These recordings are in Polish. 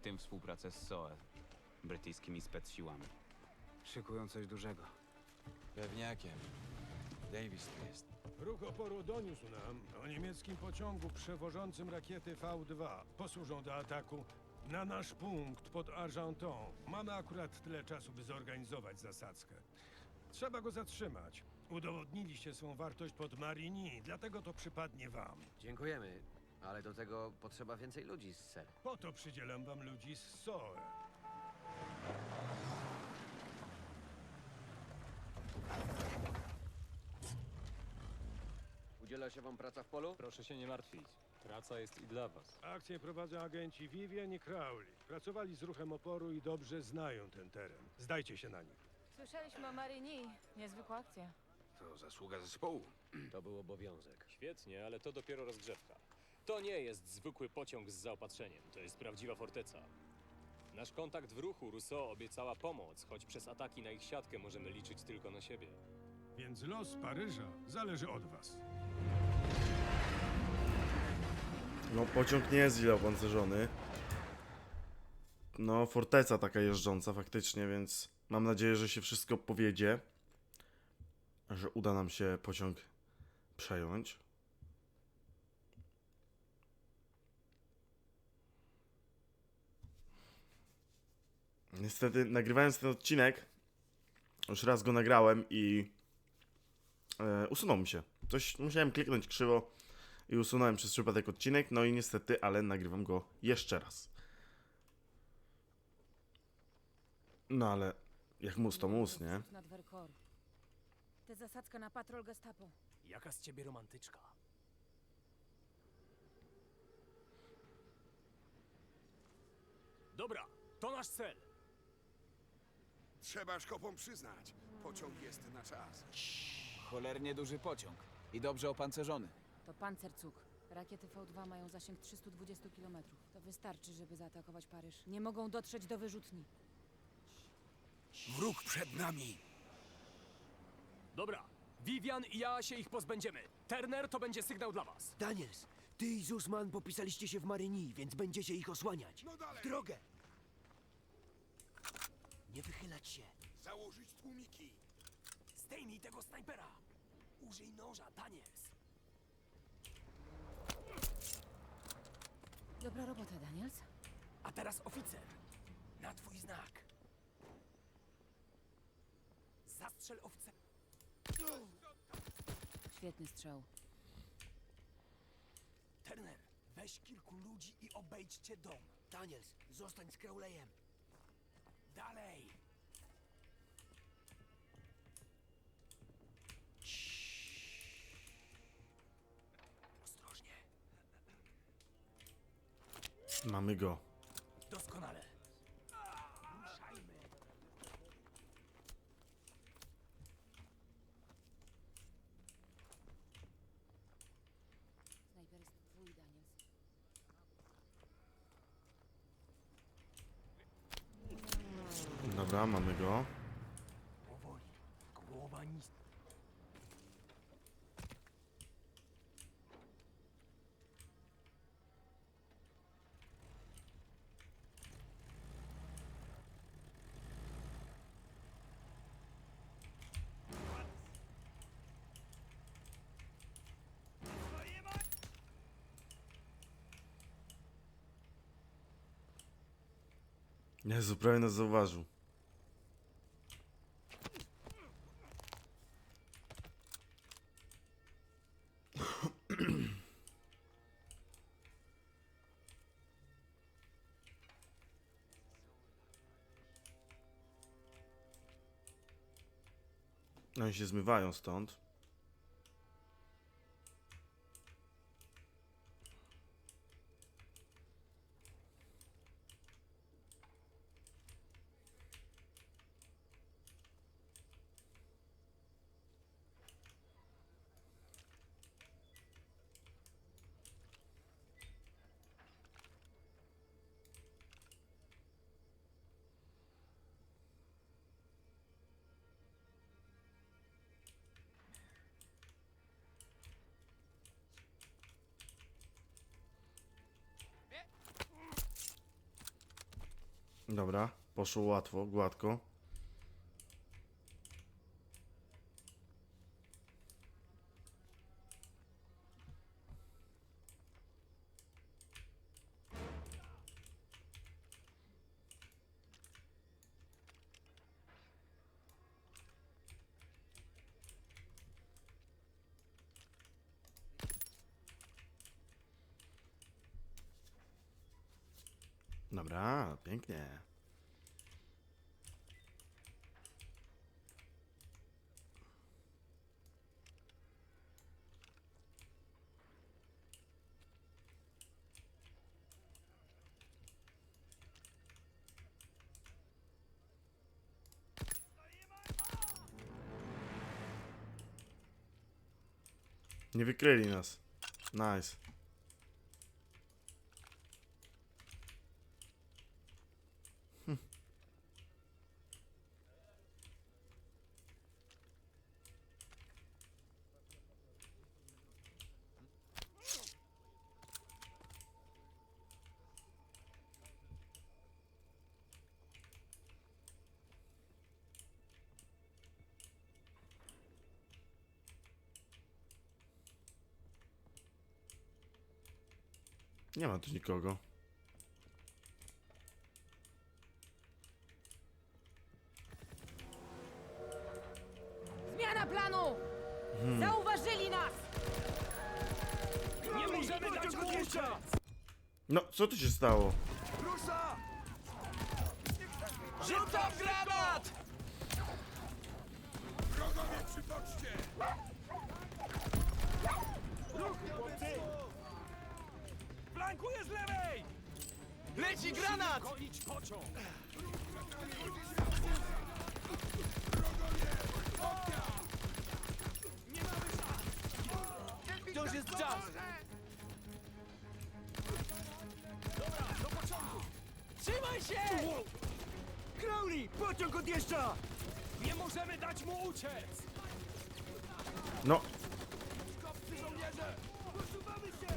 tym współpracę z SOE, brytyjskimi specsiłami. Szykują coś dużego. Pewniakiem. Davis tu jest. Ruch oporu doniósł nam o niemieckim pociągu przewożącym rakiety V2. Posłużą do ataku na nasz punkt pod Argenton. Mamy akurat tyle czasu, by zorganizować zasadzkę. Trzeba go zatrzymać. Udowodniliście swą wartość pod Marigny, dlatego to przypadnie wam. Dziękujemy, ale do tego potrzeba więcej ludzi, ser. Po to przydzielam wam ludzi z SOE. Udziela się wam praca w polu? Proszę się nie martwić. Praca jest i dla was. Akcję prowadzą agenci Vivian i Crowley. Pracowali z ruchem oporu i dobrze znają ten teren. Zdajcie się na nich. Słyszeliśmy o Marynii. Niezwykła akcja. To zasługa zespołu. To był obowiązek. Świetnie, ale to dopiero rozgrzewka. To nie jest zwykły pociąg z zaopatrzeniem, to jest prawdziwa forteca. Nasz kontakt w ruchu Rousseau obiecała pomoc, choć przez ataki na ich siatkę możemy liczyć tylko na siebie. Więc los Paryża zależy od was. No, pociąg nie jest źle opancerzony. No, forteca taka jeżdżąca faktycznie, więc mam nadzieję, że się wszystko powiedzie. Że uda nam się pociąg przejąć. Niestety, nagrywając ten odcinek, już raz go nagrałem i e, usunął mi się. Coś musiałem kliknąć krzywo i usunąłem przez przypadek odcinek, no i niestety, ale nagrywam go jeszcze raz. No ale jak mus to mus, nie? Nad. Tę zasadzkę na patrol Gestapo. Jaka z ciebie romantyczka? Dobra, to nasz cel. Trzeba szkopom przyznać, pociąg jest na czas. Cholernie duży pociąg. I dobrze opancerzony. To Panzercug. Rakiety V2 mają zasięg 320 km. To wystarczy, żeby zaatakować Paryż. Nie mogą dotrzeć do wyrzutni. Wróg przed nami! Dobra, Vivian i ja się ich pozbędziemy. Turner to będzie sygnał dla was. Daniels, ty i Zusman popisaliście się w Marynii, więc będziecie ich osłaniać. No dalej! W drogę! Nie wychylać się. Założyć tłumiki! Zdejmij tego snajpera. Użyj noża, Daniels. Dobra robota, Daniels. A teraz oficer. Na twój znak. Zastrzel oficer. Świetny strzał. Turner, weź kilku ludzi i obejdźcie dom. Daniels, zostań z Crowleyem. Dalej. Ostrożnie. Mamy go. Doskonale. Ruszajmy. Snajper jest twój, Daniels. Dobra, mamy go. Jezu, prawie nas zauważył. I się zmywają stąd. Dobra, poszło łatwo, gładko. Dobra, pięknie. Nie wykryli nas. Nice. Nie ma tu nikogo. Zmiana planu! Zauważyli nas! Nie możemy dać mu uciec! No, co tu się stało? Rusza! Rzucam granat! Wrogowie przytoczcie! Flankuje z lewej! Leci granat! Gonić pociąg! Wciąż jest czas! Trzymaj się! Crowley! Pociąg odjeżdża! Nie możemy dać mu uciec! No, Żołnierze! Posuwamy się!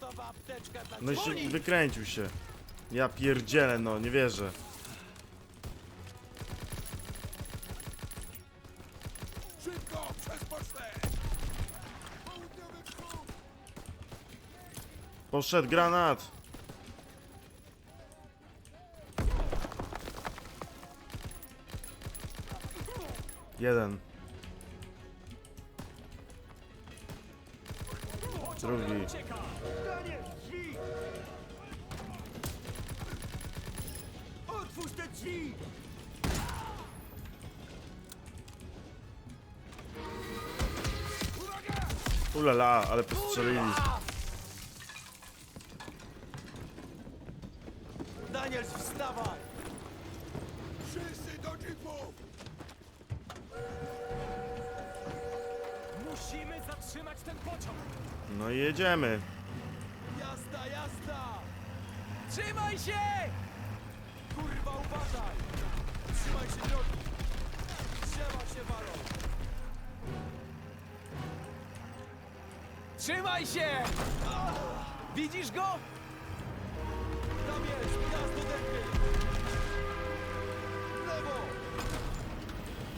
Gotowa apteczka dla no i się wykręcił się. Ja pierdzielę, no, nie wierzę. Szybko, przez pocztę! Południowy wschód! Poszedł granat! Jeden. Drugi. Otwórz te drzwi! Ulala, ale postrzelili. Daniel, wstawaj! Wszyscy do jeepów! Musimy zatrzymać ten pociąg! No i jedziemy. Jazda, jazda! Trzymaj się! Kurwa, uważaj! Trzymaj się drogi! Drzewa się! Trzymaj się! Widzisz go? Tam jest, gwiazd do dęby! W lewo!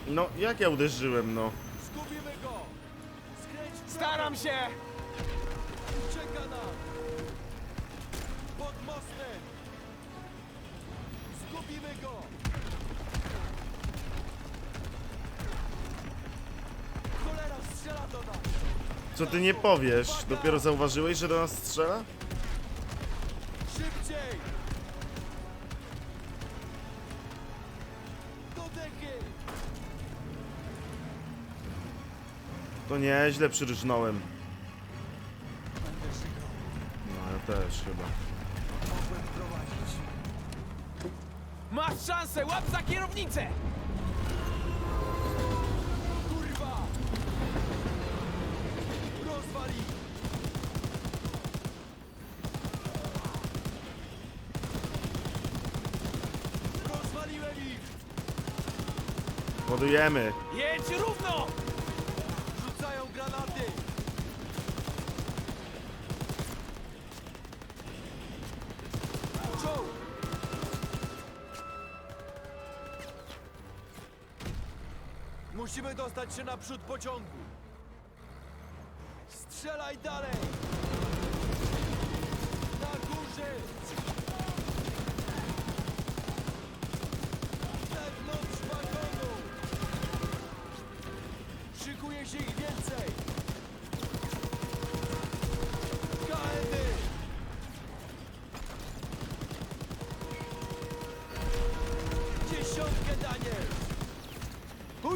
No, jak ja uderzyłem, no? Staram się! Ucieka nam! Pod mostem! Zgubimy go! Cholera, strzela do nas! Co ty nie powiesz? Dopiero zauważyłeś, że do nas strzela? To nieźle przyrżnąłem. No, ja też chyba. Masz szansę, łap za kierownicę! Kurwa! Rozwali! Rozwaliłem ich! Ładujemy. Jedź równo! Musimy dostać się naprzód pociągu. Strzelaj dalej! Na górze!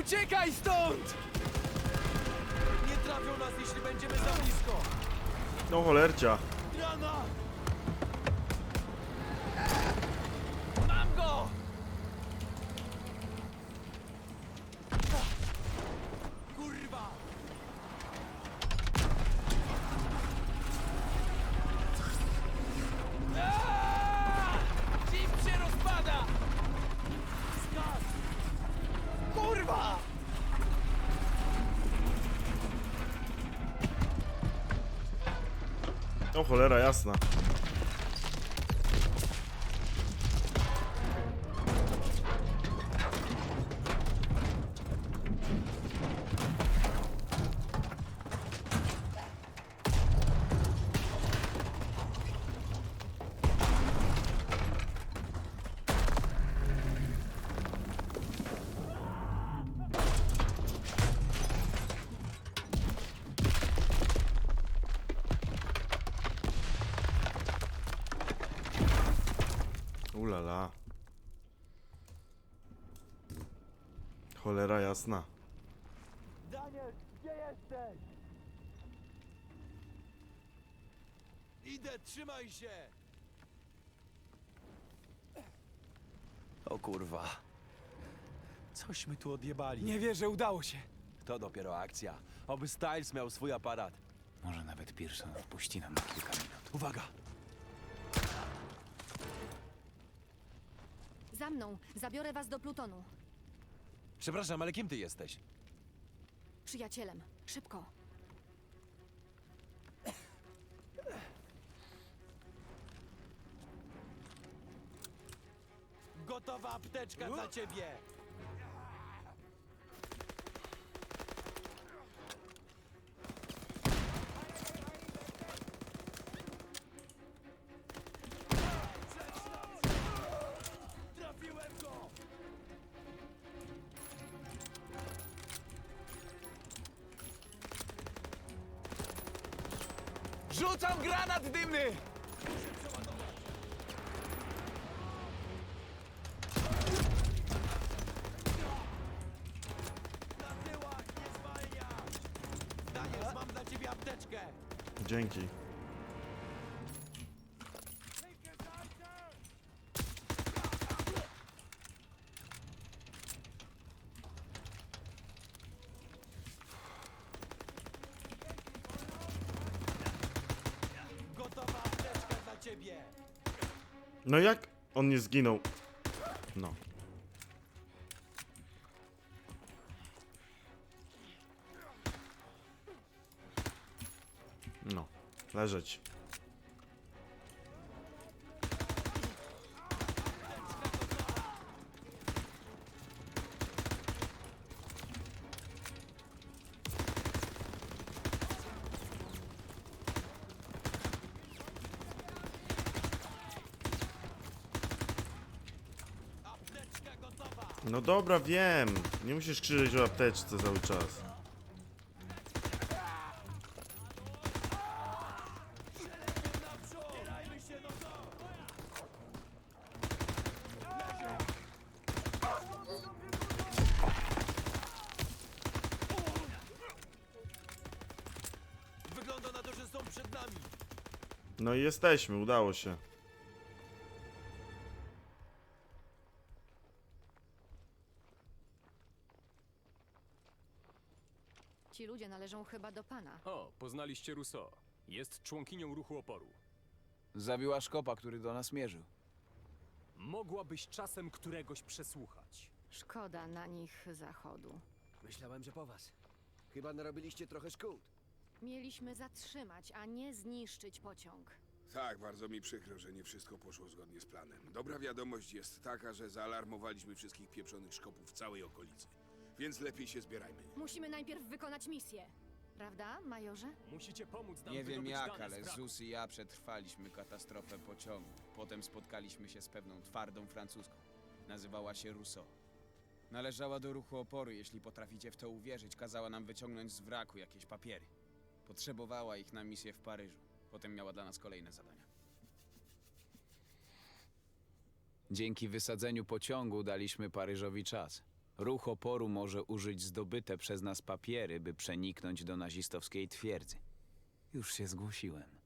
Uciekaj stąd! Nie trafią nas, jeśli będziemy za blisko! No cholercia. No cholera jasna. Ulala. Cholera jasna. Daniel, gdzie jesteś? Idę, trzymaj się! O kurwa. Cośmy tu odjebali. Nie wierzę, udało się. To dopiero akcja. Oby Styles miał swój aparat. Może nawet Pearson wpuści nam na kilka minut. Uwaga! Za mną. Zabiorę was do Plutonu. Przepraszam, ale kim ty jesteś? Przyjacielem. Szybko. Gotowa apteczka dla ciebie! Rzucam granat dymny! Na tyłach, nie zwalniać! Daniel, mam dla ciebie apteczkę! Dzięki. Gotowa apteczka dla ciebie! No jak on nie zginął? No. No. Leżeć. No dobra, wiem. Nie musisz krzyczeć o apteczce cały czas. Wygląda na to, że są przed nami! No i jesteśmy, udało się. Należą chyba do pana. O, poznaliście Rousseau. Jest członkinią ruchu oporu. Zabiła szkopa, który do nas mierzył. Mogłabyś czasem któregoś przesłuchać. Szkoda na nich zachodu. Myślałem, że po was. Chyba narobiliście trochę szkód. Mieliśmy zatrzymać, a nie zniszczyć pociąg. Tak, bardzo mi przykro, że nie wszystko poszło zgodnie z planem. Dobra wiadomość jest taka, że zaalarmowaliśmy wszystkich pieprzonych szkopów w całej okolicy. Więc lepiej się zbierajmy. Musimy najpierw wykonać misję. Prawda, majorze? Musicie pomóc nam Nie wiem wydobyć jak, dane ale z. Zus i ja przetrwaliśmy katastrofę pociągu. Potem spotkaliśmy się z pewną twardą francuską. Nazywała się Rousseau. Należała do ruchu oporu, jeśli potraficie w to uwierzyć. Kazała nam wyciągnąć z wraku jakieś papiery. Potrzebowała ich na misję w Paryżu. Potem miała dla nas kolejne zadania. Dzięki wysadzeniu pociągu daliśmy Paryżowi czas. Ruch oporu może użyć zdobyte przez nas papiery, by przeniknąć do nazistowskiej twierdzy. Już się zgłosiłem.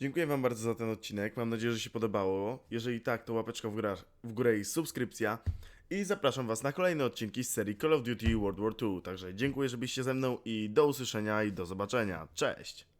Dziękuję Wam bardzo za ten odcinek. Mam nadzieję, że się podobało. Jeżeli tak, to łapeczka w górę, w górę i subskrypcja. I zapraszam Was na kolejne odcinki z serii Call of Duty World War II. Także dziękuję, że byliście ze mną i do usłyszenia i do zobaczenia. Cześć!